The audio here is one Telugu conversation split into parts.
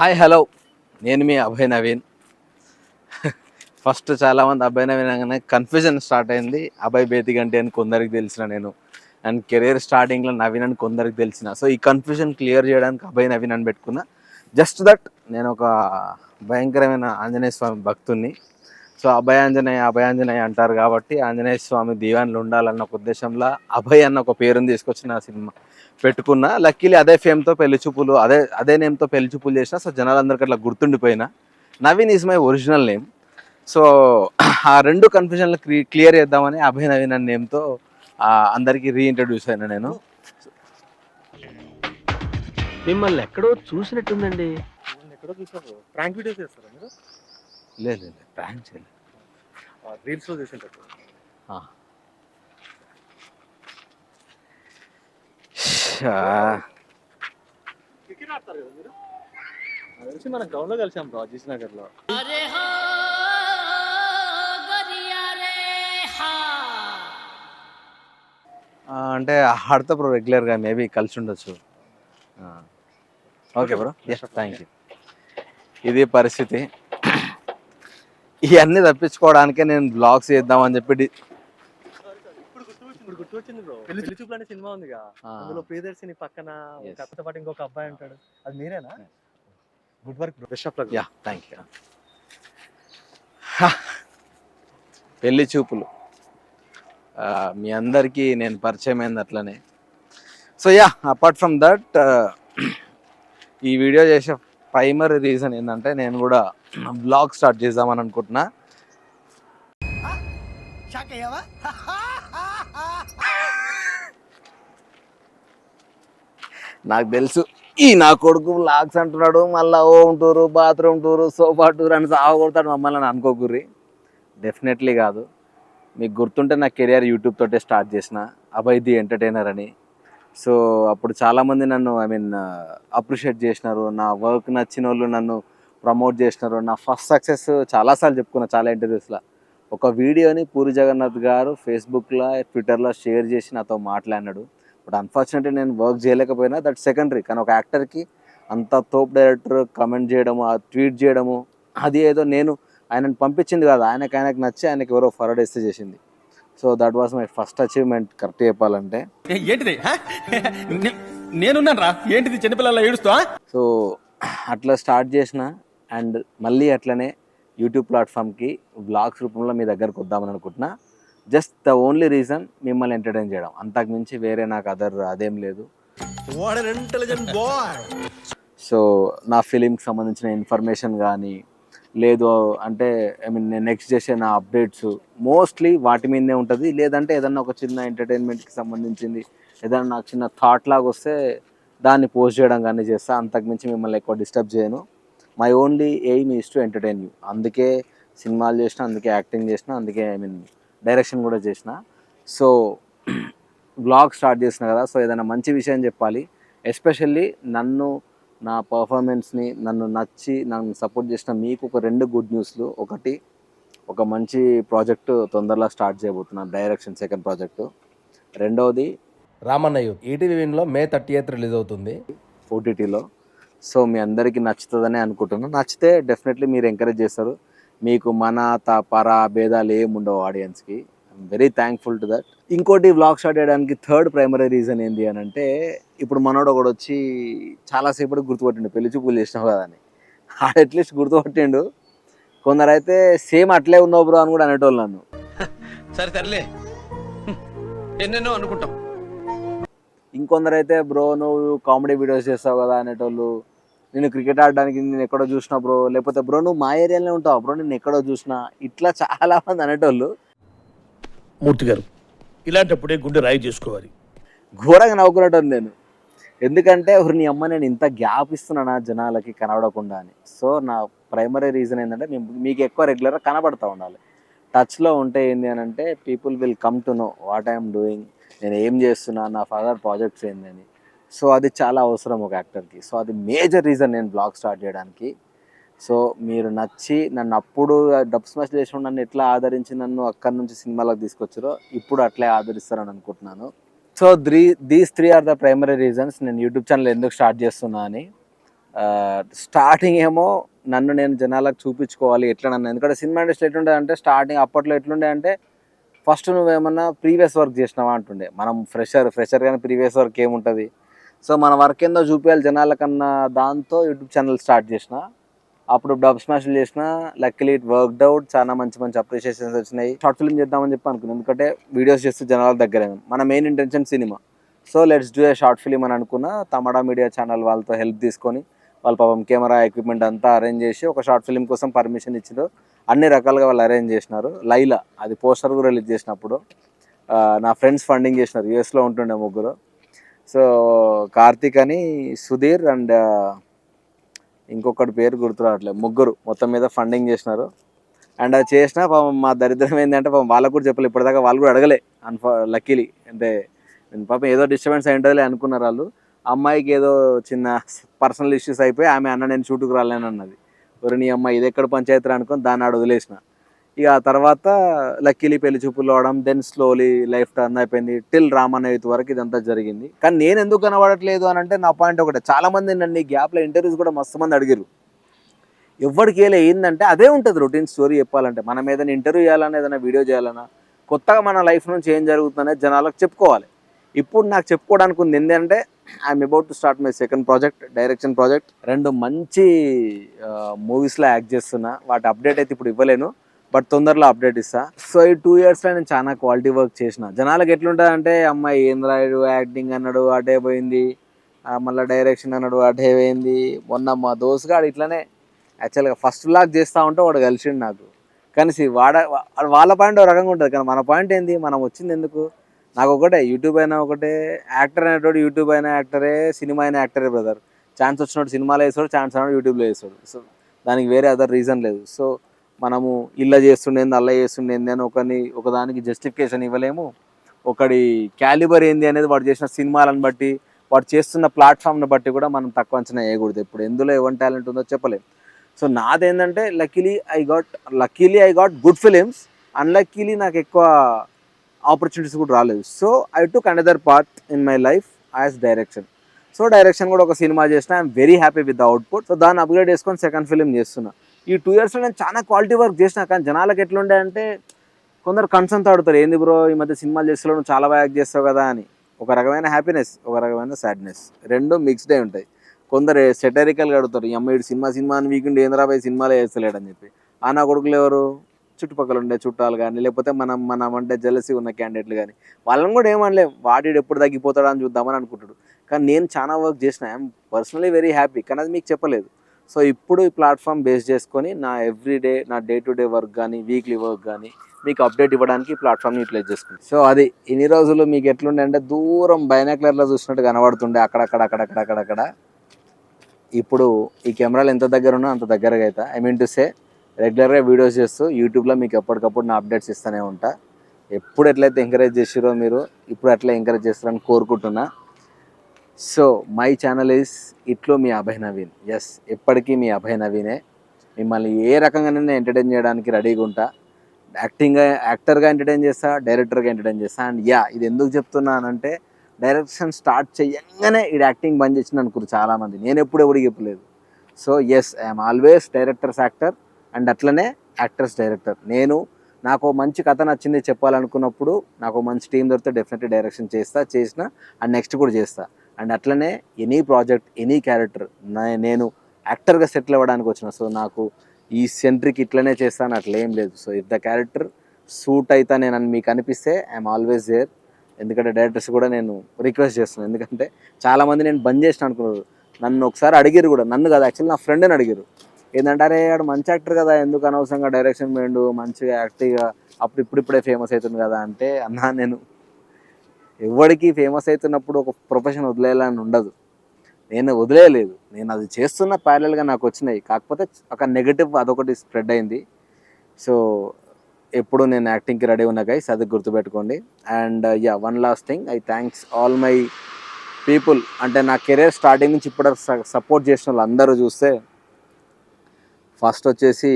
Hi hello. నేను మీ అభయ్ నవీన్. ఫస్ట్ చాలామంది అభయ్ నవీన్ అనగానే కన్ఫ్యూజన్ స్టార్ట్ అయింది. అభయ్ బేతిగంటి అని కొందరికి తెలిసిన నేను అండ్ కెరీర్ స్టార్టింగ్లో నవీన్ అని కొందరికి తెలిసిన. సో ఈ కన్ఫ్యూజన్ క్లియర్ చేయడానికి అభయ్ నవీన్ అని పెట్టుకున్నా. జస్ట్ దట్ నేను ఒక భయంకరమైన ఆంజనేయ స్వామి భక్తుణ్ణి. సో అభయ ఆంజనేయ అభయ ఆంజనేయ అంటారు కాబట్టి ఆంజనేయ స్వామి దీవాన్లు ఉండాలన్న ఒక ఉద్దేశంలో అభయ్ అన్న ఒక పేరుని తీసుకొచ్చి నా సినిమా పెట్టుకున్నా. లక్కీలీ అదే ఫేమ్తో పెళ్ళి చూపులు అదే అదే నేమ్తో పెళ్ళి చూపులు చేసిన సో జనాలందరికీ అట్లా గుర్తుండిపోయినా. Naveen is my original name so ఆ రెండు కన్ఫ్యూజన్లు క్లియర్ చేద్దామని అభయ్ నవీన్ అనే నేమ్తో అందరికీ రీఇంట్రడ్యూస్ అయినా నేను. మిమ్మల్ని ఎక్కడో చూసినట్టుందండి. ఎక్కడో చూసారు ప్రాంక్ వీడియోస్ చేస్తారా మీరు? లేదు లేదు ప్రాంక్ చేయలేదు. రీల్స్లో చేసింటారు. తెలిసి మనం గ్రౌండ్లో కలిసాం బ్రో అజీజ్ నగర్లో ఆ, అంటే ఆడతా బ్రో రెగ్యులర్గా మేబీ కలిసి ఉండొచ్చు. ఓకే బ్రో థ్యాంక్ యూ ఇది పరిస్థితి. ఇవన్నీ తప్పించుకోవడానికే నేను బ్లాగ్స్ చేద్దామని చెప్పి ఇప్పుడు గుర్తు వచ్చింది బ్రో పెళ్ళి చూపులు అనే సినిమా ఉందిగా. ఆ. అందులో ప్రియదర్శిని పక్కన పాటు ఇంకొక అబ్బాయి ఉంటాడు. అది మీరేనా? Good work bro best of luck ya thank you Pelli Choopulu. మీ అందరికీ నేను పరిచయం అయింది అట్లనే. So ya apart from that ఈ వీడియో చేసే ప్రైమరీ రీజన్ ఏంటంటే నేను కూడా బ్లాగ్ స్టార్ట్ చేద్దామని అనుకుంటున్నా. నాకు తెలుసు ఈ నా కొడుకు బ్లాగ్స్ అంటున్నాడు మళ్ళీ ఓ tour bathroom tour sofa tour అని సాగొడతాడు మమ్మల్ని అని అనుకోకుర్రి. డెఫినెట్లీ కాదు. మీకు గుర్తుంటే నా కెరియర్ యూట్యూబ్ తోటే స్టార్ట్ చేసిన అభయ్ ది ఎంటర్టైనర్ అని. సో అప్పుడు చాలామంది నన్ను ఐ మీన్ అప్రిషియేట్ చేసినారు. నా వర్క్ నచ్చిన వాళ్ళు నన్ను ప్రమోట్ చేసినారు. నా ఫస్ట్ సక్సెస్ చాలాసార్లు చెప్పుకున్నా చాలా ఇంటర్వ్యూస్లో ఒక వీడియోని పూరి జగన్నాథ్ గారు ఫేస్బుక్లో ట్విట్టర్లో షేర్ చేసి నాతో మాట్లాడినాడు. బట్ అన్ఫార్చునేట్లీ నేను వర్క్ చేయలేకపోయినా దట్ సెకండరీ కానీ ఒక యాక్టర్కి అంత తోప్ డైరెక్టర్ కమెంట్ చేయడము ఆ ట్వీట్ చేయడము అది ఏదో నేను ఆయనను పంపించింది కాదు. ఆయనకు ఆయనకు నచ్చి ఆయనకి ఎవరో ఫర్వర్డ్ ఇస్తే చేసింది. So that was my first achievement correct చెప్పాలంటే. ఏంటిది? నేనున్నాను రా ఏంటిది? చిన్నపిల్లల ఏడుస్తా సో అట్లా స్టార్ట్ చేసిన అండ్ మళ్ళీ అట్లనే యూట్యూబ్ ప్లాట్ఫామ్కి వ్లాగ్స్ రూపంలో మీ దగ్గరకు వద్దామని అనుకుంటున్నా. జస్ట్ ద ఓన్లీ రీజన్ మిమ్మల్ని ఎంటర్టైన్ చేయడం. అంతకు మించి వేరే నాకు అదర్ అదేం లేదు. సో నా ఫిలింకి సంబంధించిన ఇన్ఫర్మేషన్ కానీ లేదు అంటే ఐ మీన్ నేను నెక్స్ట్ చేసే నా అప్డేట్స్ మోస్ట్లీ వాటి మీదనే ఉంటుంది. లేదంటే ఏదన్నా ఒక చిన్న ఎంటర్టైన్మెంట్కి సంబంధించింది ఏదైనా నాకు చిన్న థాట్ లాగా వస్తే దాన్ని పోస్ట్ చేయడం కానీ చేస్తా. అంతకుమించి మిమ్మల్ని ఎక్కువ డిస్టర్బ్ చేయను. My only aim is to entertain you అందుకే సినిమాలు చేసిన అందుకే యాక్టింగ్ చేసిన అందుకే ఐ మీన్ డైరెక్షన్ కూడా చేసిన. సో బ్లాగ్ స్టార్ట్ చేసిన కదా సో ఏదైనా మంచి విషయం చెప్పాలి. ఎస్పెషల్లీ నన్ను నా పర్ఫార్మెన్స్ని నన్ను నచ్చి నన్ను సపోర్ట్ చేసిన మీకు ఒక రెండు గుడ్ న్యూస్లు ఒకటి ఒక మంచి ప్రాజెక్టు తొందరలో స్టార్ట్ చేయబోతున్నాను డైరెక్షన్ సెకండ్ ప్రాజెక్టు రెండవది రామన్న యూత్ ఈటీవీ విన్లో మే థర్టీ ఎయిత్ రిలీజ్ అవుతుంది. ఓటీటీలో సో మీ అందరికీ నచ్చుతుందని అనుకుంటున్నాను నచ్చితే డెఫినెట్లీ మీరు ఎంకరేజ్ చేస్తారు. మీకు మన త పర భేదాలు ఏమి ఉండవు ఆడియన్స్కి I'm very thankful to that ఇంకోటి వ్లాగ్ స్టార్ట్ చేయడానికి థర్డ్ ప్రైమరీ రీజన్ ఏంటి అని అంటే ఇప్పుడు మనోడు ఒకడు వచ్చి చాలాసేపటి గుర్తుపట్టిండు. పెళ్ళి చూపులు చేసినావు కదా అని. ఆడ అట్లీస్ట్ గుర్తుపట్టిండు. కొందరు అయితే సేమ్ అట్లే ఉన్నావు బ్రో అని కూడా అనేటోళ్ళు నన్ను. సరే సర్లే. ఎన్నెన్నో అనుకుంటాం. ఇంకొందరు అయితే బ్రో నువ్వు కామెడీ వీడియోస్ చేస్తావు కదా అనేటోళ్ళు. నేను క్రికెట్ ఆడడానికి నేను ఎక్కడో చూసినా బ్రో లేకపోతే బ్రో నువ్వు మా ఏరియాలోనే ఉంటావు బ్రో నేను ఎక్కడో చూసినా. ఇట్లా చాలా మంది అనేటోళ్ళు. మూర్తి గారు ఇలాంటప్పుడే గుండె రాయి చేసుకోవాలి. ఘోరంగా నవ్వుకున్నాడు నేను. ఎందుకంటే నీ అమ్మ నేను ఇంత గ్యాప్ ఇస్తున్నానా జనాలకి కనబడకుండా అని. సో నా ప్రైమరీ రీజన్ ఏంటంటే మేము మీకు ఎక్కువ రెగ్యులర్గా కనబడతా ఉండాలి. టచ్లో ఉంటే ఏంటి అని అంటే people will come to know what I'm doing నేను ఏం చేస్తున్నా నా ఫర్దర్ ప్రాజెక్ట్స్ ఏంది అని. సో అది చాలా అవసరం ఒక యాక్టర్కి సో అది మేజర్ రీజన్ నేను బ్లాగ్ స్టార్ట్ చేయడానికి. సో మీరు నచ్చి నన్ను అప్పుడు డబ్ స్మాష్ చేసిన నన్ను ఎట్లా ఆదరించి నన్ను అక్కడి నుంచి సినిమాలకు తీసుకొచ్చారో ఇప్పుడు అట్లే ఆదరిస్తారని అనుకుంటున్నాను. So three these three are the primary reasons నేను యూట్యూబ్ ఛానల్ ఎందుకు స్టార్ట్ చేస్తున్నా అని. స్టార్టింగ్ ఏమో నన్ను నేను జనాలకు చూపించుకోవాలి ఎట్లా నన్ను ఎందుకంటే సినిమా ఇండస్ట్రీ ఎట్లుండే అంటే స్టార్టింగ్ అప్పట్లో ఎట్లుండే అంటే ఫస్ట్ నువ్వేమన్నా ప్రీవియస్ వర్క్ చేసినావా అంటుండే. మనం ఫ్రెషర్ ఫ్రెషర్ కానీ ప్రీవియస్ వర్క్ ఏముంటుంది? సో మన వర్క్ ఏందో చూపించాలి జనాలకన్నా దాంతో యూట్యూబ్ ఛానల్ స్టార్ట్ చేసిన. అప్పుడు డబ్ స్మాష్లు చేసిన లక్కలీ ఇట్ వర్క్డ్ అవుట్ చాలా మంచి మంచి అప్రిషియేషన్స్ వచ్చినాయి. షార్ట్ ఫిల్మ్ చేద్దామని చెప్పి అనుకున్నాను ఎందుకంటే వీడియోస్ చేస్తూ జనాల దగ్గర మన main intention cinema so let's do a short film అని అనుకున్న. తమడా మీడియా ఛానల్ వాళ్ళతో హెల్ప్ తీసుకొని వాళ్ళ పాపం కెమెరా ఎక్విప్మెంట్ అంతా అరేంజ్ చేసి ఒక షార్ట్ ఫిలిం కోసం పర్మిషన్ ఇచ్చారు అన్ని రకాలుగా వాళ్ళు అరేంజ్ చేసినారు. లైలా అది పోస్టర్ కూడా రిలీజ్ చేసినప్పుడు నా ఫ్రెండ్స్ ఫండింగ్ చేసినారు. యూఎస్లో ఉంటుండే ముగ్గురు. సో కార్తీక్ అని సుధీర్ అండ్ ఇంకొకటి పేరు గుర్తు రావట్లేదు. ముగ్గురు మొత్తం మీద ఫండింగ్ చేసినారు. అండ్ అది చేసిన పాపం మా దరిద్రం ఏంటంటే పాపం వాళ్ళకు కూడా చెప్పలేదు ఇప్పటిదాకా వాళ్ళు కూడా అడగలే. అన్ఫా లక్కీలీ అంటే నేను పాపం ఏదో డిస్టర్బెన్స్ అయి ఉండదులే అనుకున్నారు వాళ్ళు. అమ్మాయికి ఏదో చిన్న పర్సనల్ ఇష్యూస్ అయిపోయి ఆమె అన్న నేను షూటుకు రాలేను అన్నది నీ అమ్మాయి ఇది ఎక్కడ పంచాయతీ అనుకుని దాన్ని ఆడ వదిలేసిన. ఇక ఆ తర్వాత లక్కీలీ పెళ్ళి చూపులు అవడం దెన్ స్లోలీ లైఫ్ టర్న్ అయిపోయింది. టిల్ రామన్న వరకు ఇదంతా జరిగింది. కానీ నేను ఎందుకు కనబడట్లేదు అని అంటే నా పాయింట్ ఒకటే. చాలా మంది నన్ను ఈ గ్యాప్లో ఇంటర్వ్యూస్ కూడా మస్తు మంది అడిగారు ఎవరికి ఏలే ఏంటంటే అదే ఉంటుంది రొటీన్ స్టోరీ చెప్పాలంటే. మనం ఏదైనా ఇంటర్వ్యూ చేయాలన్నా ఏదైనా వీడియో చేయాలన్నా కొత్తగా మన లైఫ్ నుంచి ఏం జరుగుతుందనేది జనాలకు చెప్పుకోవాలి. ఇప్పుడు నాకు చెప్పుకోవడానికి ఉంది ఏంటంటే I'm about to start my second project direction project రెండు మంచి మూవీస్లో యాక్ట్ చేస్తున్నా. వాటి అప్డేట్ అయితే ఇప్పుడు ఇవ్వలేను. బట్ తొందరలో అప్డేట్ ఇస్తా. సో ఈ టూ ఇయర్స్లో నేను చాలా క్వాలిటీ వర్క్ చేసిన. జనాలకు ఎట్లుంటుంది అంటే అమ్మాయి ఏం రాయుడు యాక్టింగ్ అన్నాడు అటే పోయింది. మళ్ళీ డైరెక్షన్ అన్నాడు అటే పోయింది. మొన్న మా దోస్తుగాడు ఇట్లానే యాక్చువల్గా ఫస్ట్ లాగ్ చేస్తూ ఉంటే వాడు కలిసిండు నాకు. కానీ వాడ వాళ్ళ పాయింట్ ఒక రకంగా ఉంటుంది. కానీ మన పాయింట్ ఏంది? మనం వచ్చింది ఎందుకు? నాకు ఒకటే యూట్యూబ్ అయినా ఒకటే యాక్టర్ అనేటోడు యూట్యూబ్ అయినా యాక్టరే సినిమా అయినా యాక్టరే బ్రదర్ ఛాన్స్ వచ్చినప్పుడు సినిమాలో వేస్తాడు ఛాన్స్ అన్నాడు యూట్యూబ్లో వేస్తాడు. సో దానికి వేరే అదర్ రీజన్ లేదు. సో మనము ఇళ్ళ చేస్తుండేంది అల్ల చేస్తుండేంది అని ఒకరిని ఒకదానికి జస్టిఫికేషన్ ఇవ్వలేము. ఒకడి క్యాలిబర్ ఏంది అనేది వాడు చేసిన సినిమాలను బట్టి వాడు చేస్తున్న ప్లాట్ఫామ్ని బట్టి కూడా మనం తక్కువ అంచనా వేయకూడదు ఇప్పుడు ఎందులో ఎవరి టాలెంట్ ఉందో చెప్పలేము so నాదేంటంటే luckily I got luckily I got good films unluckily నాకు ఎక్కువ ఆపర్చునిటీస్ కూడా రాలేదు. So I took another part in my life as direction so direction కూడా ఒక సినిమా చేసిన I'm very happy with the output so దాన్ని అప్గ్రేడ్ చేసుకొని సెకండ్ ఫిలిం చేస్తున్నా. ఈ టూ ఇయర్స్లో నేను చాలా క్వాలిటీ వర్క్ చేసిన కానీ జనాలకు ఎట్లుండే అంటే కొందరు కన్సర్న్ తాడుతారు ఏంది బ్రో ఈ మధ్య సినిమాలు చేస్తున్నావు నువ్వు చాలా బాగా చేస్తావు కదా అని. ఒక రకమైన హ్యాపీనెస్ ఒక రకమైన సాడ్నెస్ రెండు మిక్స్డ్ అయి ఉంటాయి. కొందరు సెటరికల్గా అడుగుతారు. ఈ అమ్మాయి సినిమా సినిమా అని వీకెండ్ ఏంద్రా పోయి సినిమాలే వేస్తలేడని చెప్పి. ఆ నా కొడుకులు ఎవరు? చుట్టుపక్కల ఉండే చుట్టాలు కానీ లేకపోతే మనం మనం అంటే జలసి ఉన్న క్యాండిడేట్లు కానీ వాళ్ళని కూడా ఏమనలేం వాడి ఎప్పుడు తగ్గిపోతాడా అని చూద్దామని అనుకుంటాడు. కానీ నేను చాలా వర్క్ చేసిన ఐఎమ్ పర్సనలీ వెరీ హ్యాపీ కానీ అది మీకు చెప్పలేదు. సో ఇప్పుడు ఈ ప్లాట్ఫామ్ బేస్ చేసుకొని నా ఎవ్రీడే నా డే టు డే వర్క్ కానీ వీక్లీ వర్క్ కానీ మీకు అప్డేట్ ఇవ్వడానికి ప్లాట్ఫామ్ని యూటిలైజ్ చేసుకుంది సో అది ఇన్ని రోజులు మీకు ఎట్లుండే అంటే దూరం బైనాక్లర్లో చూసినట్టు కనబడుతుండే అక్కడక్కడ అక్కడక్కడ అక్కడక్కడ. ఇప్పుడు ఈ కెమెరాలు ఎంత దగ్గర ఉన్నా అంత దగ్గరగా అవుతా ఐ మీన్ టు సే రెగ్యులర్గా వీడియోస్ చేస్తూ యూట్యూబ్లో మీకు ఎప్పటికప్పుడు నా అప్డేట్స్ ఇస్తూనే ఉంటా. ఎప్పుడు ఎట్లయితే ఎంకరేజ్ చేసిరో మీరు ఇప్పుడు అట్లా ఎంకరేజ్ చేస్తారని కోరుకుంటున్నా. సో మై ఛానల్ ఈస్ ఇట్లో మీ అభయ నవీన్ ఎస్ ఎప్పటికీ మీ అభయ నవీనే మిమ్మల్ని ఏ రకంగానైనా ఎంటర్టైన్ చేయడానికి రెడీగా ఉంటా. యాక్టింగ్గా యాక్టర్గా ఎంటర్టైన్ చేస్తా డైరెక్టర్గా ఎంటర్టైన్ చేస్తా. అండ్ యా ఇది ఎందుకు చెప్తున్నానంటే డైరెక్షన్ స్టార్ట్ చేయంగానే ఇది యాక్టింగ్ బంద్ చేసింది అనుకురు చాలామంది. నేను ఎప్పుడు ఎవరికి చెప్పలేదు. So yes I'm always directors actor and అట్లనే యాక్టర్స్ డైరెక్టర్ నేను నాకు మంచి కథ నచ్చింది చెప్పాలనుకున్నప్పుడు నాకు మంచి టీం దొరికితే డెఫినెట్లీ డైరెక్షన్ చేస్తా చేసిన. అండ్ నెక్స్ట్ కూడా చేస్తా. అండ్ అట్లనే ఎనీ ప్రాజెక్ట్ ఎనీ క్యారెక్టర్ నేను యాక్టర్గా సెటిల్ అవ్వడానికి వచ్చిన. సో నాకు ఈ సెంట్రీకి ఇట్లనే చేస్తాను అట్లా ఏం లేదు. So if the character suit అవుతా నేను అని మీకు అనిపిస్తే ఐఎమ్ ఆల్వేస్ దేర్. ఎందుకంటే డైరెక్టర్స్ కూడా నేను రిక్వెస్ట్ చేస్తున్నాను ఎందుకంటే చాలామంది నేను బంద్ చేసిన అనుకున్నారు. నన్ను ఒకసారి అడిగారు కూడా. నన్ను కదా యాక్చువల్లీ నా ఫ్రెండ్ని అడిగారు ఏంటంటే అరే ఆడు మంచి యాక్టర్ కదా ఎందుకు అనవసరంగా డైరెక్షన్ పోయిండు మంచిగా యాక్టివ్గా అప్పుడు ఇప్పుడిప్పుడే ఫేమస్ అవుతుంది కదా అంటే అన్నా నేను ఎవరికి ఫేమస్ అవుతున్నప్పుడు ఒక ప్రొఫెషన్ వదిలేయాలని ఉండదు. నేను వదిలేయలేదు. నేను అది చేస్తున్న ప్యారల్గా నాకు వచ్చినాయి. కాకపోతే ఒక నెగటివ్ అదొకటి స్ప్రెడ్ అయింది. సో ఎప్పుడు నేను యాక్టింగ్కి రెడీ ఉన్న గైస్ అది గుర్తుపెట్టుకోండి. And yeah one last thing I thanks all my people అంటే నా కెరీర్ స్టార్టింగ్ నుంచి ఇప్పుడు సపోర్ట్ చేసిన వాళ్ళు అందరూ చూస్తే ఫస్ట్ వచ్చేసి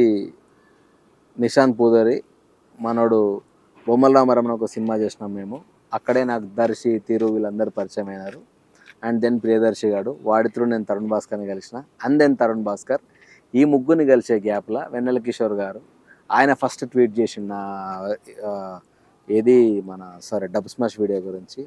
నిశాంత్ పూదరి మనోడు బొమ్మల రామారామన్ ఒక సినిమా చేసినాం మేము. అక్కడే నాకు దర్శి తిరు వీళ్ళందరూ పరిచయం అయినారు. అండ్ దెన్ ప్రియదర్శి గారు. వాడి త్రూ నేను తరుణ్ భాస్కర్ని కలిసిన. And then Tarun Bhaskar. ఈ ముగ్గురిని కలిసే గ్యాప్లో వెన్నెల కిషోర్ గారు. ఆయన ఫస్ట్ ట్వీట్ చేసిన ఏది మన సారీ డబ్ స్మాష్ వీడియో గురించి.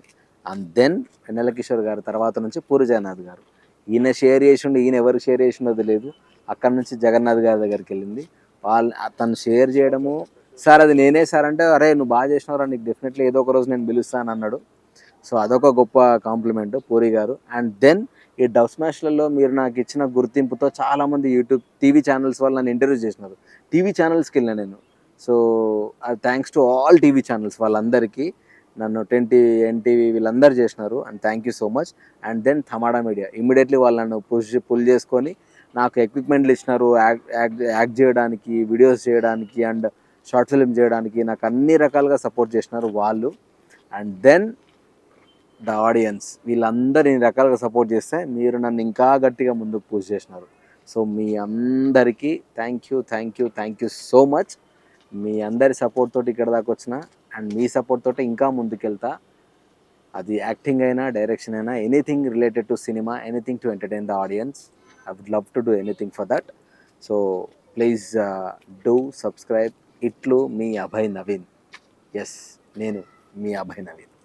అండ్ దెన్ వెన్నెల కిషోర్ గారు తర్వాత నుంచి పూరి జగన్నాథ్ గారు. ఈయన షేర్ చేసిండు ఈయన ఎవరు షేర్ చేసిండో తెలియదు అక్కడ నుంచి జగన్నాథ్ గారి దగ్గరికి వెళ్ళింది. వాళ్ళు తను షేర్ చేయడము సార్ అది నేనే సార్ అంటే అరే నువ్వు బాగా చేసినవరా నీకు డెఫినెట్లీ ఏదో ఒక రోజు నేను పిలుస్తాను అన్నాడు. సో అదొక గొప్ప compliment Puri garu. And then ఈ డవ్ స్మాష్లలో మీరు నాకు ఇచ్చిన గుర్తింపుతో చాలామంది యూట్యూబ్ టీవీ ఛానల్స్ వాళ్ళు నన్ను ఇంటర్వ్యూ చేసినారు. టీవీ ఛానల్స్కి వెళ్ళిన నేను. So thanks to all TV channels వాళ్ళందరికీ నన్ను టెన్ టీవీ ఎన్టీవీ వీళ్ళందరూ చేసినారు. And thank you so much and then Tamada media immediately వాళ్ళు నన్ను పుష్ పుల్ చేసుకొని నాకు ఎక్విప్మెంట్లు ఇచ్చినారు. యాక్ యాక్ట్ యాక్ట్ చేయడానికి వీడియోస్ చేయడానికి. అండ్ షార్ట్ ఫిల్మ్ చేయడానికి నాకు అన్ని రకాలుగా సపోర్ట్ చేసినారు వాళ్ళు. అండ్ దెన్ ద ఆడియన్స్ వీళ్ళందరూ ఇన్ని రకాలుగా సపోర్ట్ చేస్తే మీరు నన్ను ఇంకా గట్టిగా ముందుకు పూజ చేసినారు. సో మీ అందరికీ thank you thank you thank you so much మీ అందరి సపోర్ట్ తోటి ఇక్కడ దాకా వచ్చిన అండ్ మీ సపోర్ట్ తోటి ఇంకా ముందుకెళ్తా. అది యాక్టింగ్ అయినా డైరెక్షన్ అయినా anything related to cinema anything to entertain the audience I would love to do anything for that so please do subscribe ఇట్లు మీ అభయ్ నవీన్. ఎస్ నేను మీ అభయ్ నవీన్.